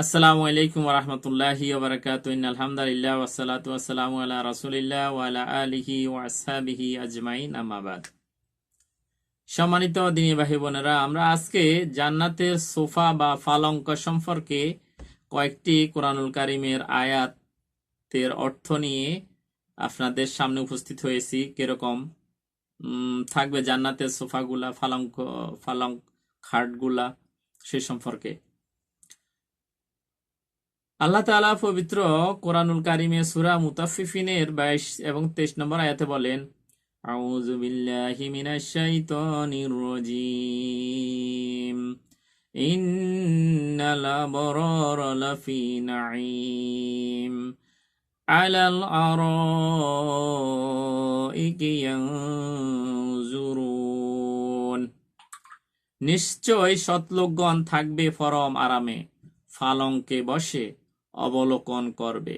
আসসালামু আলাইকুম রহমতুল্লাহি ওবরাকাতু আলহামদুলিল্লাহ ওয়াসালাতু ওয়াসালামু আলা রাসূলিল্লাহ ওয়া আলা আলিহি ওয়া আসহাবিহি আজমাইন, আম্মা বাদ। সম্মানিত দিনী ভাই বোনেরা, আমরা আজকে জান্নাতের সোফা বা ফালঙ্ক সম্পর্কে কয়েকটি কোরআনুল কারিমের আয়াতের অর্থ নিয়ে আপনাদের সামনে উপস্থিত হয়েছি। কীরকম? থাকবে জান্নাতের সোফাগুলা, ফালঙ্ক ফালঙ্ক খাটগুলা সে সম্পর্কে। আল্লাহ তাআলা পবিত্র কোরআনুল কারিমে সুরা মুতাফিফিনের বাইশ এবং 23 নম্বর আয়াতে বলেন নিশ্চয় সৎলোকগণ থাকবে ফরম আরামে ফালংকে বসে। অবলোকন করবে।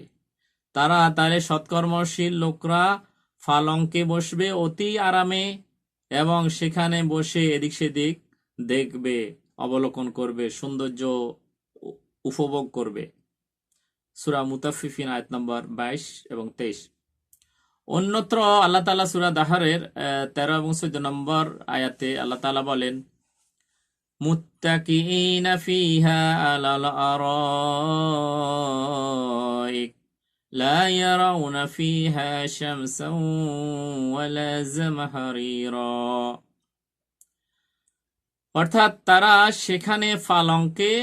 তারা তারে সৎকর্মশীল লোকরা ফালঙ্কে বসবে অতি আরামে এবং সেখানে বসে এদিক সেদিক দেখবে, অবলোকন করবে, সৌন্দর্য উপভোগ করবে। সুরা মুতাফিফিন আয়াত নম্বর বাইশ এবং তেইশ। অন্যত্র আল্লাহ তালা সুরা দাহারের তেরো এবং চোদ্দ নম্বর আয়াতে আল্লাহ তালা বলেন متكئين فيها على الأرائك لا يرون فيها شمسا ولا زمهريرا অর্থাৎ তারা সেখানে ফালঙ্কে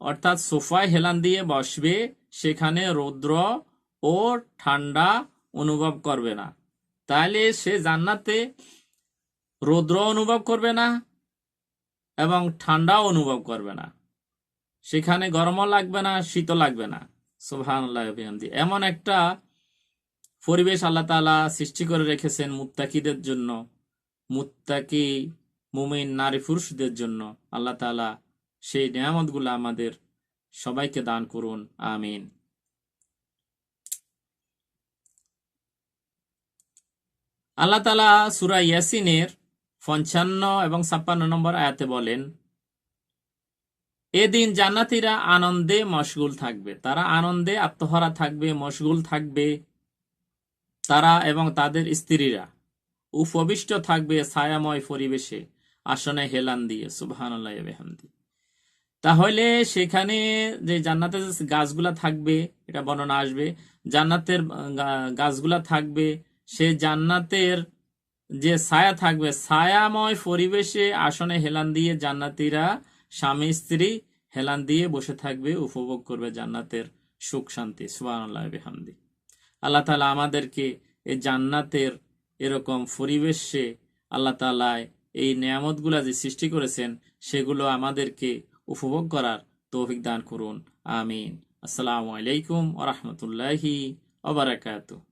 অর্থাৎ সোফায় হেলান দিয়ে বসবে সেখানে রৌদ্র ও ঠান্ডা অনুভব করবে না তাহলে সে জান্নাতে রৌদ্র অনুভব করবে না এবং ঠান্ডাও অনুভব করবে না। সেখানে গরমও লাগবে না, শীতও লাগবে না। সুবহান এমন একটা পরিবেশ আল্লাহ তাআলা সৃষ্টি করে রেখেছেন মুত্তাকিদের জন্য, মুত্তাকি মুমিন নারী পুরুষদের জন্য। আল্লাহ তাআলা সেই নিয়ামতগুলো আমাদের সবাইকে দান করুন, আমিন। আল্লাহ তাআলা সূরা ইয়াসিনের পঞ্চান্ন এবং ছাপ্পান্ন নম্বর আয়াতে বলেন, এদিন জান্নাতীরা আনন্দে মশগুল থাকবে। তারা আনন্দে আত্মহারা থাকবে, মশগুল থাকবে তারা এবং তাদের স্ত্রীরা। উপবিষ্ট থাকবে ছায়াময় পরিবেশে। আসনে হেলান দিয়ে বেহামদি। তাহলে সেখানে যে জান্নাতের গাছগুলা থাকবে, এটা বর্ণনা আসবে, জান্নাতের গাছগুলা থাকবে, সে জান্নাতের যে ছায়া থাকবে, ছায়াময় পরিবেশে আসনে হেলান দিয়ে জান্নাতীরা স্বামী, স্ত্রী হেলান দিয়ে বসে থাকবে, উপভোগ করবে জান্নাতের সুখ, শান্তি। বিহামদি। আল্লাহ তাআলা আমাদেরকে এই জান্নাতের এরকম পরিবেশে আল্লাহ তাআলা এই নিয়ামতগুলা যে সৃষ্টি করেছেন, সেগুলো আমাদেরকে উপভোগ করার তৌফিক দান করুন। আমিন। আসসালামু আলাইকুম ওয়া রাহমাতুল্লাহি ওয়া বারাকাতুহু।